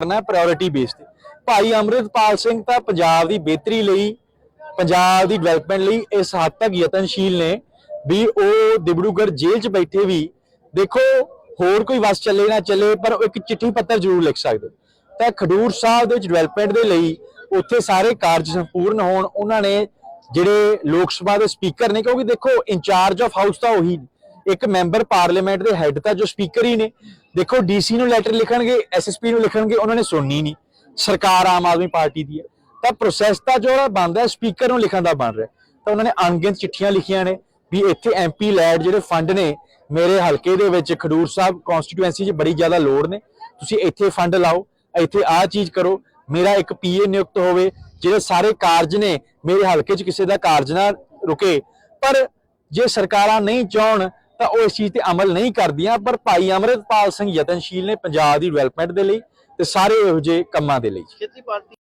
ਕਰਨਾ priority base ਤੇ। ਭਾਈ ਅਮਰਿਤਪਾਲ ਸਿੰਘ ਤਾਂ ਪੰਜਾਬ ਦੀ ਬਿਹਤਰੀ ਲਈ, ਪੰਜਾਬ ਦੀ ਡਿਵੈਲਪਮੈਂਟ ਲਈ ਇਸ ਹੱਦ ਤੱਕ ਯਤਨਸ਼ੀਲ ਨੇ ਵੀ ਉਹ ਦਿਬੜੂਗੜ੍ਹ ਜੇਲ੍ਹ 'ਚ ਬੈਠੇ ਵੀ ਦੇਖੋ, ਹੋਰ ਕੋਈ ਵਸ ਚੱਲੇ ਨਾ ਚੱਲੇ, ਪਰ ਇੱਕ ਚਿੱਠੀ ਪੱਤਰ ਜ਼ਰੂਰ ਲਿਖ ਸਕਦੇ। ਤਾਂ ਖਡੂਰ ਸਾਹਿਬ ਦੇ ਵਿੱਚ ਡਿਵੈਲਪਮੈਂਟ ਦੇ ਲਈ ਉੱਥੇ ਸਾਰੇ ਕਾਰਜ ਸੰਪੂਰਨ ਹੋਣ, ਉਹਨਾਂ ਨੇ ਜਿਹੜੇ ਲੋਕ ਸਭਾ ਦੇ ਸਪੀਕਰ ਨੇ, ਕਿਉਂਕਿ ਦੇਖੋ ਇੰਚਾਰਜ ਆਫ ਹਾਊਸ ਤਾਂ ਉਹੀ ਇੱਕ ਮੈਂਬਰ ਪਾਰਲੀਮੈਂਟ ਦੇ ਹੈੱਡ ਤਾਂ ਜੋ ਸਪੀਕਰ ਹੀ ਨੇ। ਦੇਖੋ ਡੀਸੀ ਨੂੰ ਲੈਟਰ ਲਿਖਣਗੇ ਐਸਐਸਪੀ ਨੂੰ ਲਿਖਣਗੇ, ਉਹਨਾਂ ਨੇ ਸੁਣਨੀ ਨਹੀਂ। ਸਰਕਾਰ ਆਮ ਆਦਮੀ ਪਾਰਟੀ ਦੀ ਹੈ। ਤਾਂ ਪ੍ਰੋਸੈਸ ਤਾਂ ਜੋ ਬਣਦਾ ਸਪੀਕਰ ਨੂੰ ਲਿਖਣ ਦਾ ਬਣ ਰਿਹਾ ਤਾਂ ਉਹਨਾਂ ਨੇ ਅਣਗਿਣਤ ਚਿੱਠੀਆਂ ਲਿਖੀਆਂ ਨੇ ਵੀ ਇੱਥੇ ਐਮਪੀ ਲੈਡ ਜਿਹੜੇ ਫੰਡ ਨੇ, ਮੇਰੇ ਹਲਕੇ ਦੇ ਵਿੱਚ ਖਡੂਰ ਸਾਹਿਬ ਕਨਸਟੀਟੂਐਂਸੀ 'ਚ ਬੜੀ ਜ਼ਿਆਦਾ ਲੋੜ ਨੇ। ਤੁਸੀਂ ਇੱਥੇ ਫੰਡ ਲਾਓ, ਇੱਥੇ ਆਹ ਚੀਜ਼ ਕਰੋ, ਮੇਰਾ ਇੱਕ ਪੀਏ ਨਿਯੁਕਤ ਹੋਵੇ, ਜਿਹੜੇ ਸਾਰੇ ਕਾਰਜ ਨੇ, ਮੇਰੇ ਹਲਕੇ 'ਚ ਕਿਸੇ ਦਾ ਕਾਰਜ ਨਾ ਰੁਕੇ। ਪਰ ਜੇ ਸਰਕਾਰਾਂ ਨਹੀਂ ਚਾਹਣ ਤਾਂ ਉਹ ਇਸ ਚੀਜ਼ ਤੇ ਅਮਲ ਨਹੀਂ ਕਰਦੀਆਂ, ਪਰ ਭਾਈ ਅਮਰਿਤਪਾਲ ਸਿੰਘ ਯਤਨਸ਼ੀਲ ਨੇ ਪੰਜਾਬ ਦੀ ਡਿਵੈਲਪਮੈਂਟ ਦੇ ਲਈ ਤੇ ਸਾਰੇ ਇਹੋ ਜਿਹੇ ਕੰਮਾਂ ਦੇ ਲਈ। ਖੇਤੀ ਪਾਰਟੀ